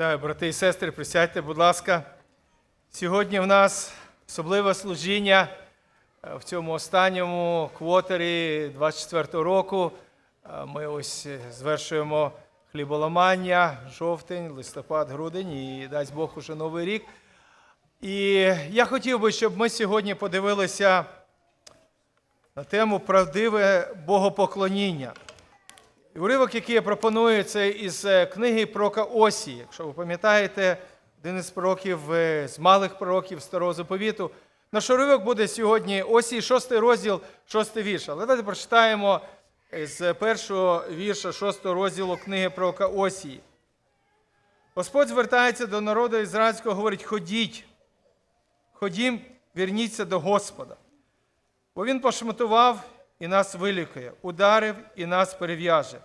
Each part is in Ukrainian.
Так, брати і сестри, присядьте, будь ласка. Сьогодні в нас особливе служіння е, в цьому останньому квотері 24-го року. Е, Ми ось е, звершуємо хліболамання, жовтень, листопад, грудень і дасть Бог уже новий рік. І я хотів би, щоб ми сьогодні подивилися на тему правдиве богопоклоніння. Уривок, який я пропоную, це із е, книги пророка Осії. Якщо ви пам'ятаєте, один із пророків е, з малих пророків Старого Заповіту. Наш уривок буде сьогодні Осії, шостий розділ, шостий вірш. Але давайте прочитаємо з першого вірша шостого розділу книги пророка Осії. Господь звертається до народу ізраїльського, говорить: ходіть, ходім, верніться до Господа. Бо він пошматував і нас вилікує, ударив і нас перев'яже.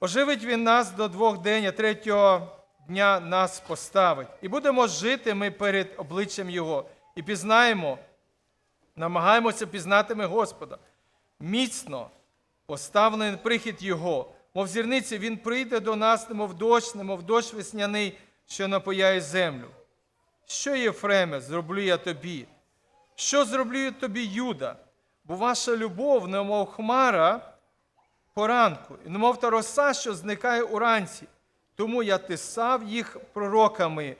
Оживить він нас до двох день, а третього дня нас поставить. І будемо жити ми перед обличчям Його. І пізнаємо, намагаємося пізнати ми Господа. Міцно поставлений прихід Його. Мов зірниці, Він прийде до нас, немов дощ, немов дощ весняний, що напояє землю. Що, Єфреме, зроблю я тобі? Що зроблю тобі, Юда? Бо ваша любов, немов хмара поранку, і немов та роса, що зникає уранці. Тому я тисав їх пророками,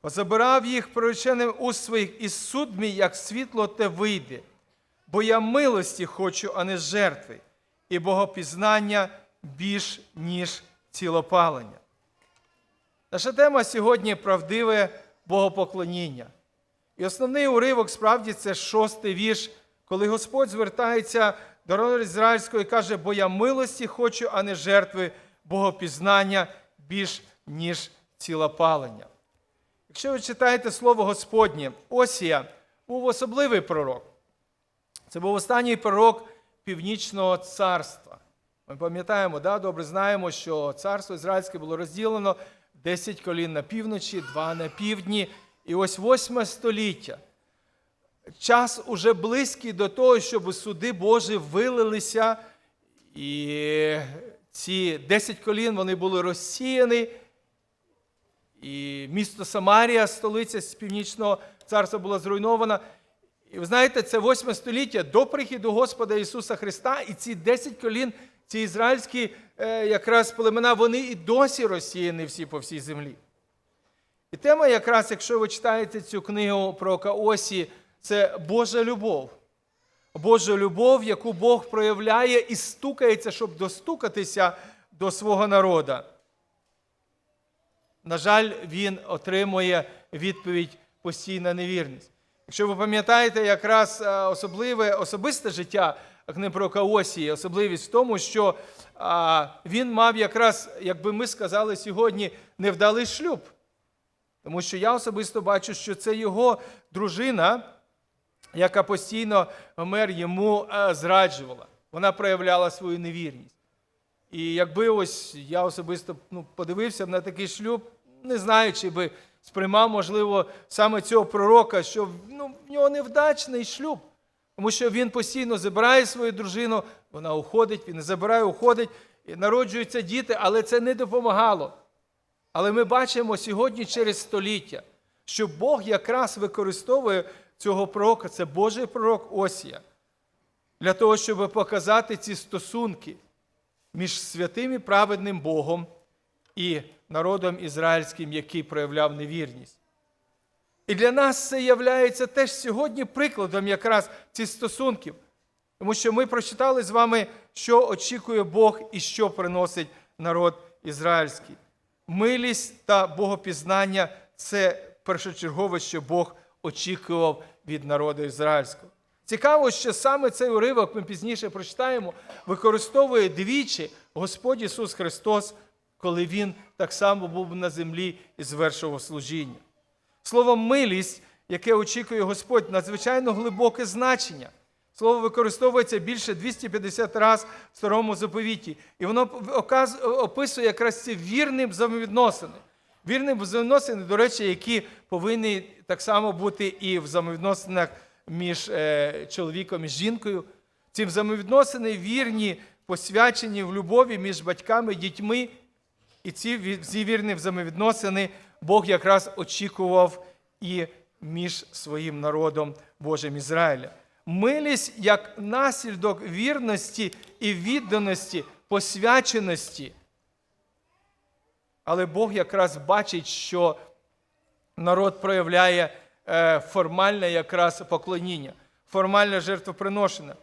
позабирав їх прореченим уст своїх, і суд мій, як світло, те вийде. Бо я милості хочу, а не жертви, і богопізнання більш, ніж цілопалення. Наша тема сьогодні правдиве богопоклоніння. І основний уривок справді це шостий вірш, коли Господь звертається до народу ізраїльського і каже, бо я милості хочу, а не жертви богопізнання більш, ніж цілопалення. Якщо ви читаєте слово Господнє, Осія був особливий пророк. Це був останній пророк Північного царства. Ми пам'ятаємо, да, добре знаємо, що царство ізраїльське було розділено 10 колін на півночі, 2 на півдні. І ось 8 століття. Час уже близький до того, щоб суди Божі вилилися, і ці 10 колін вони були розсіяні. І місто Самарія, столиця з північного царства, була зруйнована. І ви знаєте, це 8 століття до приходу Господа Ісуса Христа, і ці 10 колін, ці ізраїльські е, якраз племена, вони і досі розсіяні всі по всій землі. І тема, якраз, якщо ви читаєте цю книгу про Каосі, це Божа любов. Божа любов, яку Бог проявляє і стукається, щоб достукатися до свого народа. На жаль, він отримує відповідь постійна невірність. Якщо ви пам'ятаєте якраз е, особливе особисте життя книпрока Осії, особливість в тому, що а, він мав якраз, як би ми сказали сьогодні, невдалий шлюб. Тому що я особисто бачу, що це його дружина, яка постійно Гомер йому е, зраджувала. Вона проявляла свою невірність. І якби ось я особисто ну, подивився на такий шлюб, не знаю, чи би сприймав, можливо, саме цього пророка, що ну, в нього невдачний шлюб. Тому що він постійно забирає свою дружину, вона уходить, він забирає, уходить, і народжуються діти, але це не допомагало. Але ми бачимо сьогодні через століття, що Бог якраз використовує цього пророка, це Божий пророк Осія, для того, щоб показати ці стосунки між святим і праведним Богом і народом ізраїльським, який проявляв невірність. І для нас це є теж сьогодні прикладом якраз цих стосунків. Тому що ми прочитали з вами, що очікує Бог і що приносить народ ізраїльський. Милість та богопізнання це першочергове, що Бог очікував від народу ізраїльського. Цікаво, що саме цей уривок ми пізніше прочитаємо, використовує двічі Господь Ісус Христос, коли Він так само був на землі і звершував служіння. Слово милість, яке очікує Господь, надзвичайно глибоке значення. Слово використовується більше 250 разів в старому заповіті. І воно описує якраз ці вірні взаємовідносини. Вірні взаємовідносини, до речі, які повинні так само бути і в взаємовідносинах між е, чоловіком і жінкою. Ці взаємовідносини вірні, посвячені в любові між батьками дітьми. І ці, ці вірні взаємовідносини Бог якраз очікував і між своїм народом Божим Ізраїля. Милість як наслідок вірності і відданості, посвяченості. Але Бог якраз бачить, що народ проявляє е, формальне якраз поклоніння, формальне жертвоприношення.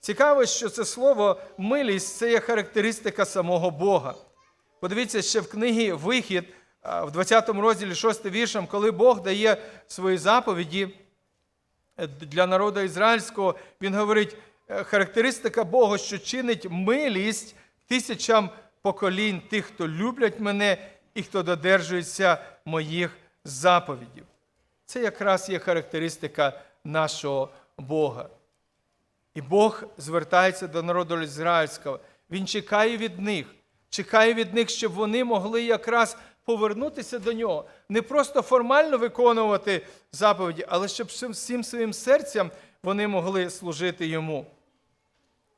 Цікаво, що це слово милість це є характеристика самого Бога. Подивіться ще в книгі Вихід, в 20 розділі 6 віршем, коли Бог дає свої заповіді е, для народу ізраїльського, він говорить, е, характеристика Бога, що чинить милість тисячам поколінь тих, хто люблять мене і хто додержується моїх заповідів. Це якраз є характеристика нашого Бога. І Бог звертається до народу ізраїльського. Він чекає від них, чекає від них, щоб вони могли якраз повернутися до нього, не просто формально виконувати заповіді, але щоб всім- своїм серцем вони могли служити йому.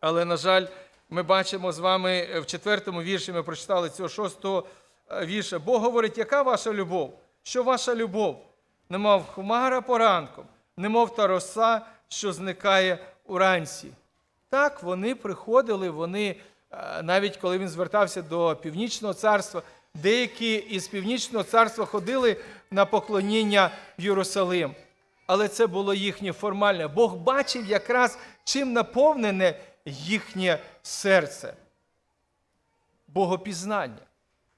Але, на жаль, ми бачимо з вами в четвертому вірші, ми прочитали цього шостого е, вірша. Бог говорить, яка ваша любов? Що ваша любов? Немов хмара поранком, немов та роса, що зникає уранці. Так, вони приходили, вони, е, навіть коли він звертався до Північного царства, деякі із Північного царства ходили на поклоніння в Єрусалим. Але це було їхнє формальне. Бог бачив якраз, чим наповнене їхнє серце. Богопізнання.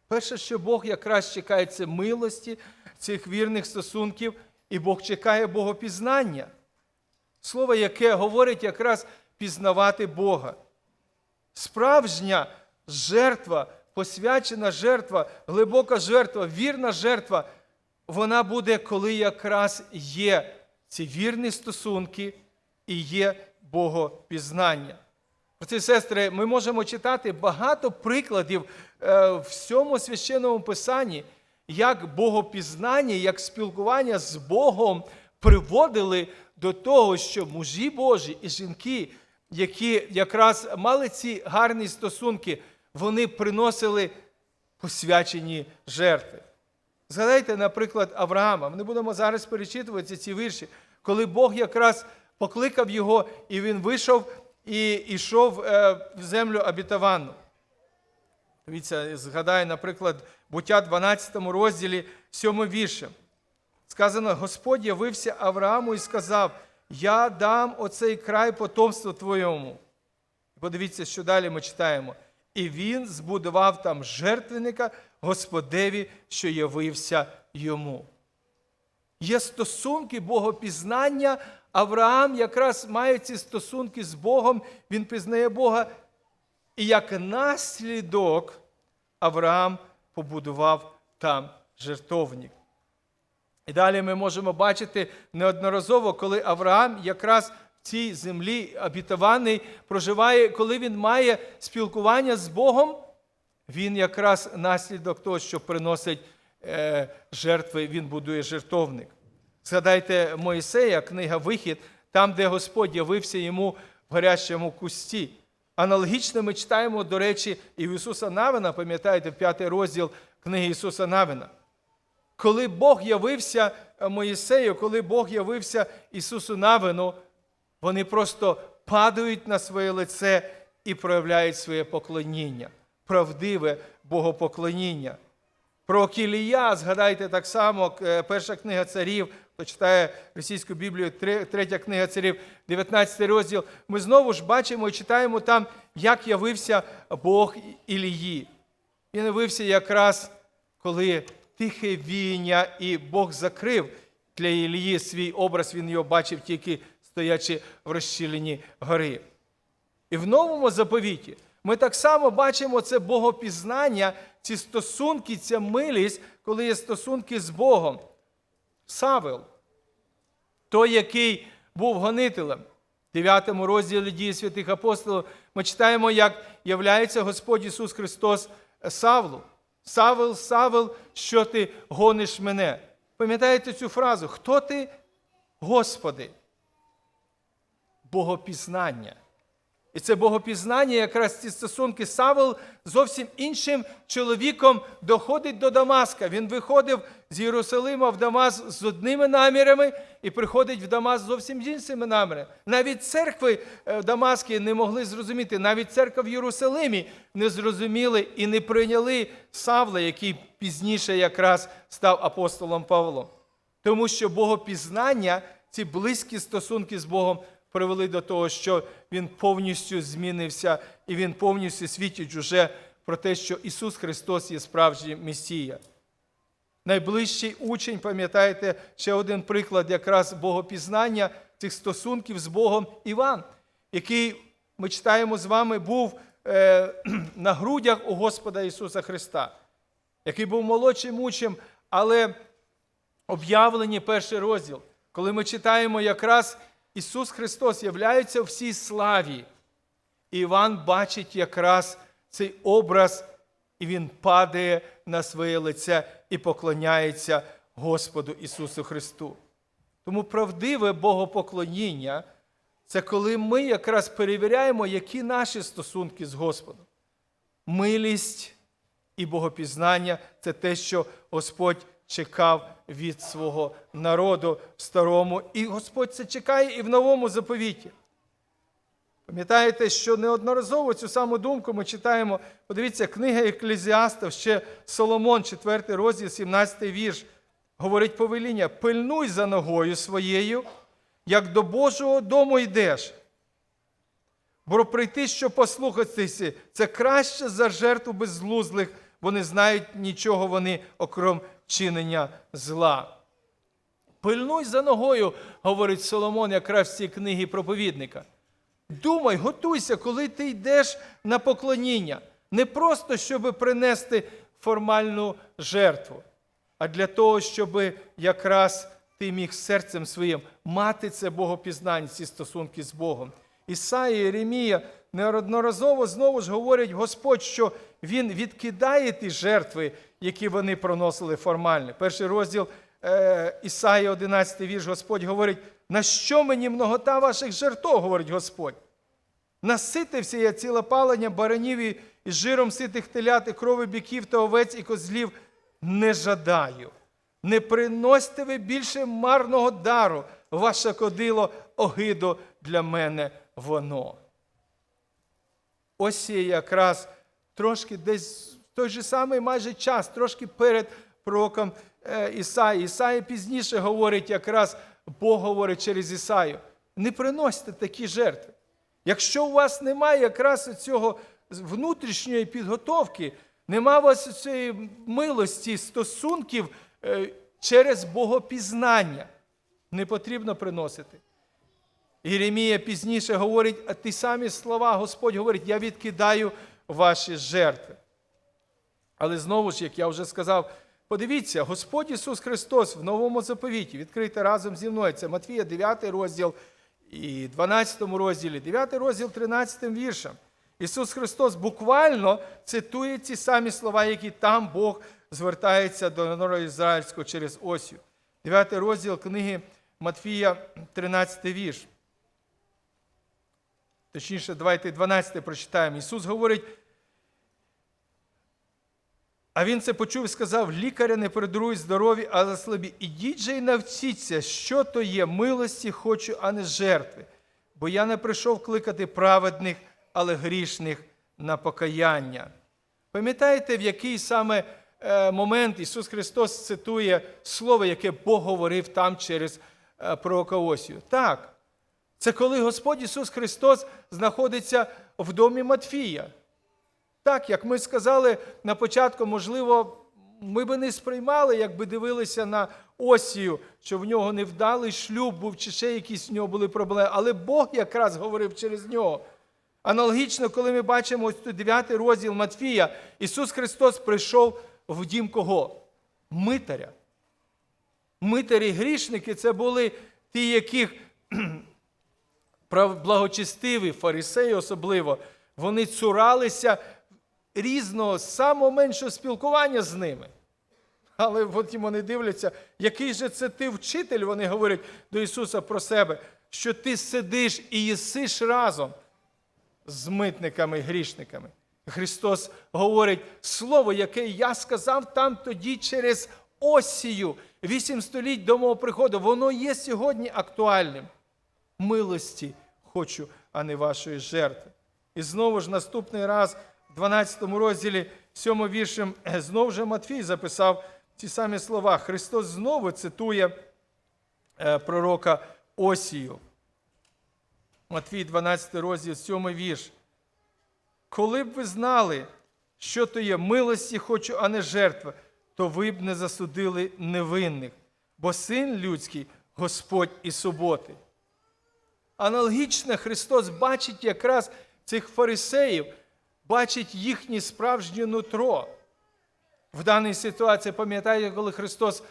Перше, що Бог якраз чекає, це милості цих вірних стосунків, і Бог чекає богопізнання. Слово, яке говорить якраз пізнавати Бога. Справжня жертва, посвячена жертва, глибока жертва, вірна жертва, вона буде, коли якраз є ці вірні стосунки і є богопізнання. Брати і сестри, ми можемо читати багато прикладів е, в всьому священному писанні, як богопізнання, як спілкування з Богом приводили до того, що мужі Божі і жінки, які якраз мали ці гарні стосунки, вони приносили посвячені жертви. Згадайте, наприклад, Авраама. Ми не будемо зараз перечитувати ці вірші, коли Бог якраз покликав його, і він вийшов і йшов е, в землю обітовану. Дивіться, згадаю, наприклад, буття 12 розділі 7 віршем. Сказано, Господь явився Аврааму і сказав: Я дам оцей край потомству твоєму. Подивіться, що далі ми читаємо. І він збудував там жертвенника Господеві, що явився йому. Є стосунки богопізнання. Авраам якраз має ці стосунки з Богом, він пізнає Бога. І як наслідок Авраам побудував там жертовник. І далі ми можемо бачити неодноразово, коли Авраам якраз в цій землі обітований проживає, коли він має спілкування з Богом, він якраз наслідок того, що приносить е, жертви, він будує жертовник. Згадайте Моїсея, книга Вихід, там, де Господь явився йому в гарячому кусті. Аналогічно ми читаємо, до речі, і в Ісуса Навина, пам'ятаєте, п'ятий розділ книги Ісуса Навина. Коли Бог явився Моїсею, коли Бог явився Ісусу Навину, вони просто падають на своє лице і проявляють своє поклоніння, правдиве богопоклоніння. Про Кілія, згадайте так само, е, перша книга царів, хто читає російську Біблію, третя книга царів, 19 розділ. Ми знову ж бачимо і читаємо там, як явився Бог Ілії. Він явився якраз, коли тихе війня, і Бог закрив для Ілії свій образ, він його бачив тільки стоячи в розщілені гори. І в новому заповіті ми так само бачимо це богопізнання, ці стосунки, ця милість, коли є стосунки з Богом. Савел, той, який був гонителем. В 9 розділі дії святих апостолів ми читаємо, як являється Господь Ісус Христос Савлу. Савел, Савел, що ти гониш мене? Пам'ятаєте цю фразу? Хто ти, Господи? Богопізнання. І це богопізнання, якраз ці стосунки Савел зовсім іншим чоловіком доходить до Дамаска. Він виходив з Єрусалима в Дамас з одними намірами і приходить в Дамас зовсім з іншими намірами. Навіть церкви е, в Дамаскі не могли зрозуміти, навіть церква в Єрусалимі не зрозуміли і не прийняли Савла, який пізніше якраз став апостолом Павлом. Тому що богопізнання, ці близькі стосунки з Богом привели до того, що він повністю змінився, і він повністю свідчить уже про те, що Ісус Христос є справжній Месія. Найближчий учень, пам'ятаєте, ще один приклад якраз богопізнання цих стосунків з Богом Іван, який ми читаємо з вами, був е, на грудях у Господа Ісуса Христа, який був молодшим учнем, але об'явлені перший розділ, коли ми читаємо якраз Ісус Христос являється всій славі. І Іван бачить якраз цей образ, і він падає на своє лице і поклоняється Господу Ісусу Христу. Тому правдиве богопоклоніння це коли ми якраз перевіряємо, які наші стосунки з Господом. Милість і богопізнання це те, що Господь чекав від свого народу в старому, і Господь це чекає і в новому заповіті. Пам'ятаєте, що неодноразово цю саму думку ми читаємо. Подивіться, книга Еклезіаста, ще Соломон, 4 розділ, 17 вірш, говорить повеління: пильнуй за ногою своєю, як до Божого дому йдеш. Бо прийти, щоб послухатися, це краще за жертву безглузлих, бо не знають нічого вони, окрім чинення зла. Пильнуй за ногою, говорить Соломон, якраз в цій книгі проповідника. Думай, готуйся, коли ти йдеш на поклоніння. Не просто, щоб принести формальну жертву, а для того, щоб якраз ти міг серцем своїм мати це богопізнання, ці стосунки з Богом. Ісаїя і Єремія неодноразово знову ж говорять Господь, що Він відкидає ті жертви, які вони проносили формально. Перший розділ е, Ісаї, 11 вірш, Господь говорить, на що мені многота ваших жертв, говорить Господь. Наситився я цілопалення баранів і жиром ситих телят, і крови біків та овець і козлів не жадаю. Не приносьте ви більше марного дару, ваше кодило, огидо для мене воно. Ось якраз трошки десь в той же самий майже час, трошки перед пророком е, Ісаї. Ісаї пізніше говорить, якраз Бог говорить через Ісаю. Не приносьте такі жертви. Якщо у вас немає якраз цього внутрішньої підготовки, нема у вас цієї милості, стосунків е, через богопізнання, не потрібно приносити. Єремія пізніше говорить, а ті самі слова, Господь говорить, я відкидаю ваші жертви. Але знову ж, як я вже сказав, подивіться, Господь Ісус Христос в новому заповіті, відкрийте разом зі мною. Це Матвія 9 розділ і 12 розділі, 9 розділ 13 віршем. Ісус Христос буквально цитує ці самі слова, які там Бог звертається до народу ізраїльського через Осію. 9 розділ книги Матфія, 13 вірш. Точніше, давайте 12 прочитаємо. Ісус говорить, а Він це почув і сказав: лікаря не передаруй здорові, але слабі. Ідіть же й навчіться, що то є, милості хочу, а не жертви. Бо я не прийшов кликати праведних, але грішних на покаяння. Пам'ятаєте, в який саме е, момент Ісус Христос цитує слово, яке Бог говорив там через е, пророка Осію? Так, це коли Господь Ісус Христос знаходиться в домі Матфія. Так, як ми сказали на початку, можливо, ми би не сприймали, якби дивилися на Осію, що в нього невдалий шлюб був, чи ще якісь в нього були проблеми. Але Бог якраз говорив через нього. Аналогічно, коли ми бачимо ось тут 9 розділ Матфія, Ісус Христос прийшов в дім кого? Митаря. Митарі грішники це були ті, яких благочестиві, фарисеї особливо, вони цуралися різного, самого меншого спілкування з ними. Але потім вони дивляться, який же це ти вчитель, вони говорять до Ісуса про себе, що ти сидиш і їсиш разом з митниками, грішниками. Христос говорить слово, яке я сказав там тоді через осію, вісім століть до мого приходу. Воно є сьогодні актуальним. Милості хочу, а не вашої жертви. І знову ж наступний раз, в 12 розділі, 7 віршем, знову ж Матфій записав ті самі слова. Христос знову цитує е, пророка Осію. Матвій 12 розділ, 7 вірш. Коли б ви знали, що то є милості хочу, а не жертва, то ви б не засудили невинних, бо син людський Господь і суботи. Аналогічно Христос бачить якраз цих фарисеїв, бачить їхнє справжнє нутро. В даній ситуації, пам'ятаєте, коли Христос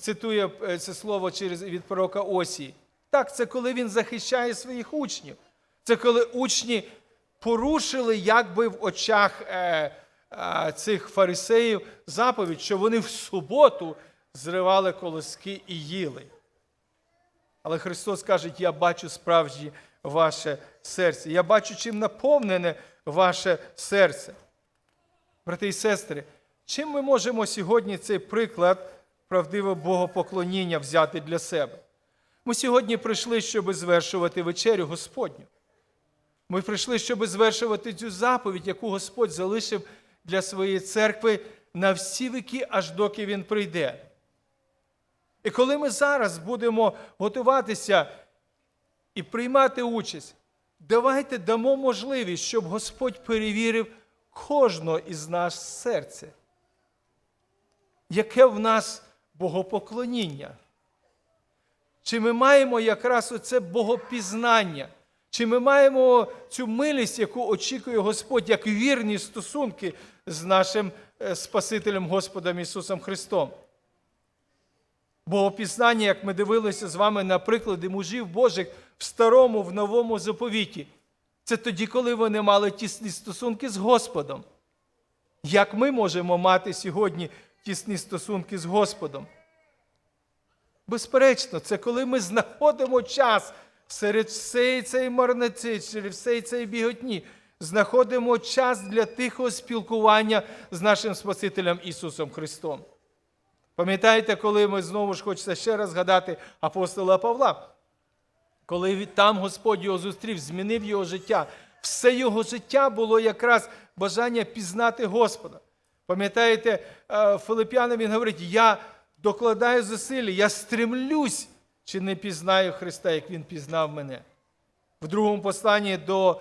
цитує е, це слово через від пророка Осії? Так, це коли Він захищає своїх учнів. Це коли учні порушили якби в очах е, е, цих фарисеїв заповідь, що вони в суботу зривали колоски і їли. Але Христос каже, я бачу справжнє ваше серце. Я бачу, чим наповнене ваше серце. Брати і сестри, чим ми можемо сьогодні цей приклад правдивого богопоклоніння взяти для себе? Ми сьогодні прийшли, щоб звершувати вечерю Господню. Ми прийшли, щоб звершувати цю заповідь, яку Господь залишив для своєї церкви на всі віки, аж доки Він прийде. І коли ми зараз будемо готуватися і приймати участь, давайте дамо можливість, щоб Господь перевірив кожного із нас серце. Яке в нас богопоклоніння? Чи ми маємо якраз оце богопізнання? Чи ми маємо цю милість, яку очікує Господь, як вірні стосунки з нашим е, Спасителем Господом Ісусом Христом? Богопізнання, як ми дивилися з вами на приклади мужів Божих в старому, в новому заповіті, це тоді, коли вони мали тісні стосунки з Господом. Як ми можемо мати сьогодні тісні стосунки з Господом? Безперечно, це коли ми знаходимо час серед всієї цієї марниці, серед всієї цієї біготні, знаходимо час для тихого спілкування з нашим Спасителем Ісусом Христом. Пам'ятаєте, коли ми знову ж хочеться ще раз згадати апостола Павла, коли там Господь його зустрів, змінив його життя. Все його життя було якраз бажання пізнати Господа. Пам'ятаєте, е, Филип'янам він говорить: я докладаю зусилля, я стремлюсь, чи не пізнаю Христа, як Він пізнав мене. В другому посланні до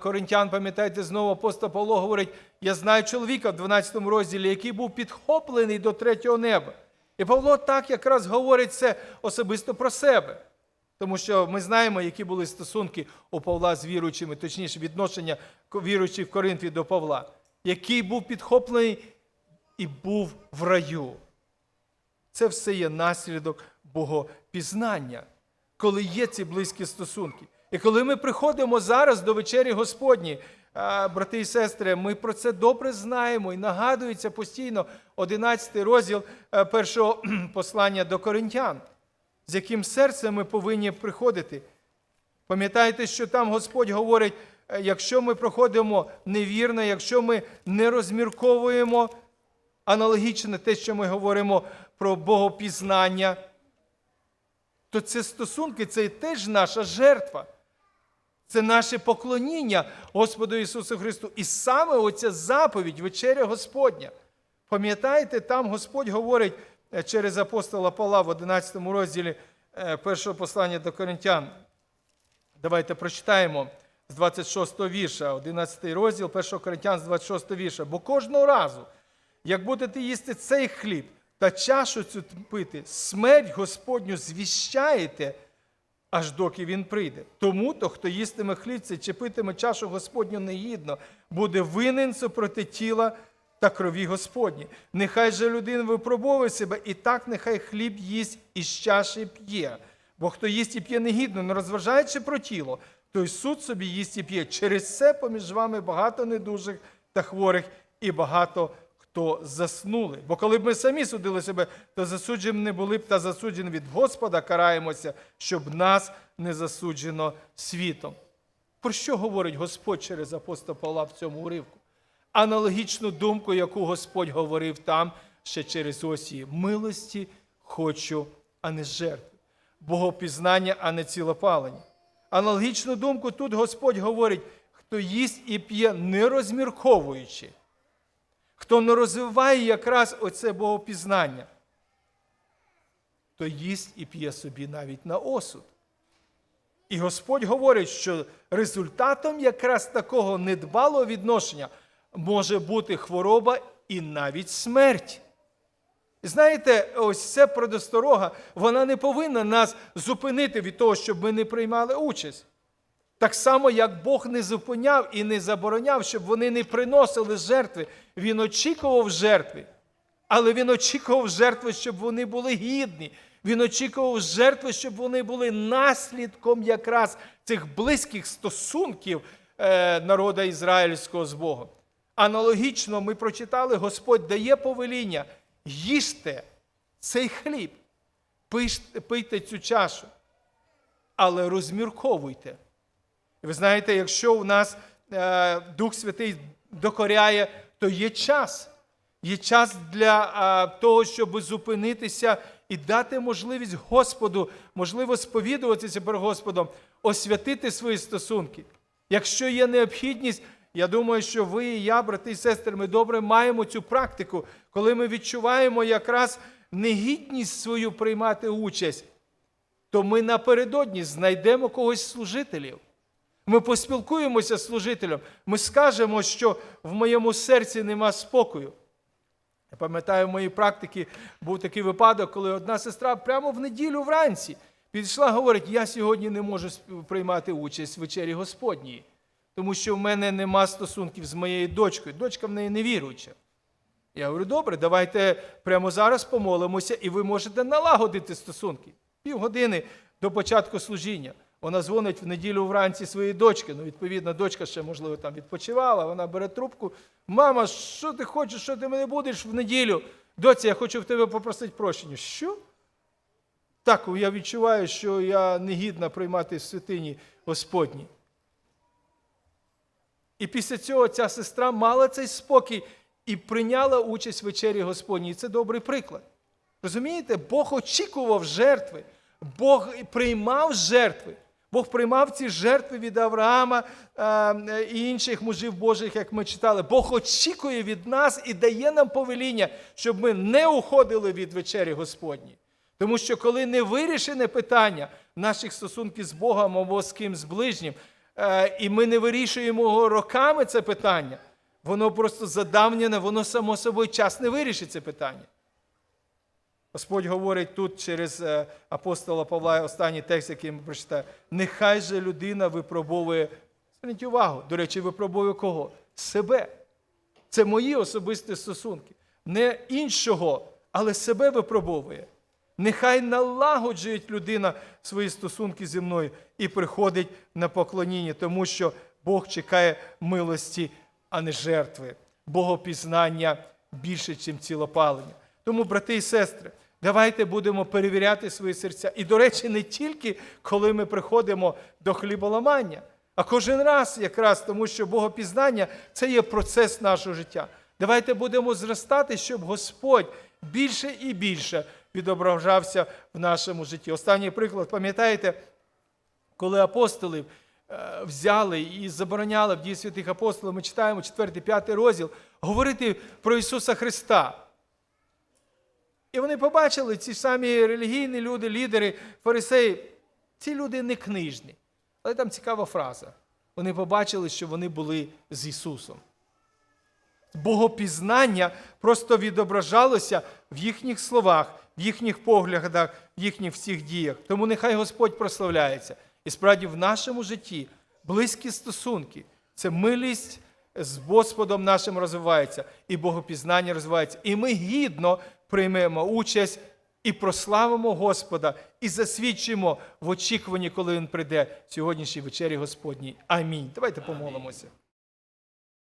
Коринтян, пам'ятаєте, знову апостол Павло говорить: я знаю чоловіка в 12 розділі, який був підхоплений до третього неба. І Павло так якраз говорить це особисто про себе. Тому що ми знаємо, які були стосунки у Павла з віруючими, точніше, відношення віруючих в Коринфі до Павла, який був підхоплений і був в раю. Це все є наслідок богопізнання, коли є ці близькі стосунки. І коли ми приходимо зараз до вечері Господні, брати і сестри, ми про це добре знаємо і нагадується постійно 11 розділ е, першого послання до коринтян, з яким серцем ми повинні приходити. Пам'ятаєте, що там Господь говорить, е, якщо ми проходимо невірно, якщо ми не розмірковуємо аналогічно те, що ми говоримо про богопізнання, то це стосунки, це теж наша жертва. Це наше поклоніння Господу Ісусу Христу. І саме оця заповідь, вечеря Господня. Пам'ятаєте, там Господь говорить е, через апостола Павла в 11 розділі е, першого послання до Коринтян. Давайте прочитаємо з 26 вірша, 11 розділ 1 Коринтян з 26 вірша. Бо кожного разу, як будете їсти цей хліб та чашу цю пити, смерть Господню звіщаєте, аж доки він прийде. Тому то, хто їстиме хліб цей чи питиме чашу Господню негідно, буде винен супроти тіла та крові Господні. Нехай же людина випробовує себе, і так нехай хліб їсть і з чаші п'є. Бо хто їсть і п'є негідно, не розважаючи про тіло, той суд собі їсть і п'є. Через це поміж вами багато недужих та хворих і багато хто заснули. Бо коли б ми самі судили себе, то засуджені не були б та засуджені від Господа караємося, щоб нас не засуджено світом. Про що говорить Господь через апостола Павла в цьому уривку? Аналогічну думку, яку Господь говорив там ще через осії. Милості хочу, а не жертви. Богопізнання, а не цілопалення. Аналогічну думку тут Господь говорить, хто їсть і п'є, не розмірковуючи, хто не розвиває якраз оце богопізнання, то їсть і п'є собі навіть на осуд. І Господь говорить, що результатом якраз такого недбалого відношення може бути хвороба і навіть смерть. Знаєте, ось ця предосторога, вона не повинна нас зупинити від того, щоб ми не приймали участь. Так само, як Бог не зупиняв і не забороняв, щоб вони не приносили жертви. Він очікував жертви, але він очікував жертви, щоб вони були гідні. Він очікував жертви, щоб вони були наслідком якраз цих близьких стосунків е, народа ізраїльського з Богом. Аналогічно ми прочитали, Господь дає повеління, їжте цей хліб, пийте- пийте цю чашу, але розмірковуйте. І Ви знаєте, якщо у нас е, Дух Святий докоряє, то є час. Є час для е, того, щоб зупинитися і дати можливість Господу, можливо, сповідуватися перед Господом, освятити свої стосунки. Якщо є необхідність, я думаю, що ви і я, брати і сестри, ми добре маємо цю практику, коли ми відчуваємо якраз негідність свою приймати участь, то ми напередодні знайдемо когось служителів. Ми поспілкуємося з служителем, ми скажемо, що в моєму серці нема спокою. Я пам'ятаю, в моїй практиці був такий випадок, коли одна сестра прямо в неділю вранці підійшла, говорить: я сьогодні не можу приймати участь в вечері Господній, тому що в мене нема стосунків з моєю дочкою. Дочка в неї невіруюча. Я говорю, добре, давайте прямо зараз помолимося, і ви можете налагодити стосунки. Півгодини до початку служіння. Вона дзвонить в неділю вранці своїй дочки. Ну, відповідно, дочка ще, можливо, там відпочивала. Вона бере трубку. Мама, що ти хочеш, що ти мене будеш в неділю? Доці, я хочу в тебе попросити прощення. Що? Так, я відчуваю, що я негідна приймати в святині Господній. І після цього ця сестра мала цей спокій і прийняла участь в вечері Господній. І це добрий приклад. Розумієте, Бог очікував жертви, Бог приймав жертви. Бог приймав ці жертви від Авраама е, і інших мужів Божих, як ми читали. Бог очікує від нас і дає нам повеління, щоб ми не уходили від вечері Господній. Тому що коли не вирішене питання наших стосунків з Богом або з ким з ближнім, е, і ми не вирішуємо його роками це питання, воно просто задавнене, воно само собою час не вирішить це питання. Господь говорить тут через е, апостола Павла, останній текст, який ми прочитаємо. Нехай же людина випробовує, зверніть увагу, до речі, випробовує кого? Себе. Це мої особисті стосунки. Не іншого, але себе випробовує. Нехай налагоджує людина свої стосунки зі мною і приходить на поклоніння, тому що Бог чекає милості, а не жертви. Богопізнання більше, ніж цілопалення. Тому, брати і сестри, давайте будемо перевіряти свої серця. І, до речі, не тільки коли ми приходимо до хліболамання, а кожен раз якраз тому, що богопізнання це є процес нашого життя. Давайте будемо зростати, щоб Господь більше і більше відображався в нашому житті. Останній приклад, пам'ятаєте, коли апостоли е, взяли і забороняли в дії святих апостолів, ми читаємо 4-5 розділ, говорити про Ісуса Христа. І вони побачили, ці самі релігійні люди, лідери, фарисеї, ці люди не книжні. Але там цікава фраза. Вони побачили, що вони були з Ісусом. Богопізнання просто відображалося в їхніх словах, в їхніх поглядах, в їхніх всіх діях. Тому нехай Господь прославляється. І справді в нашому житті близькі стосунки це милість з Господом нашим розвивається, і богопізнання розвивається. І ми гідно приймемо участь і прославимо Господа, і засвідчимо в очікуванні, коли Він прийде в сьогоднішній вечері Господній. Амінь. Давайте помолимося.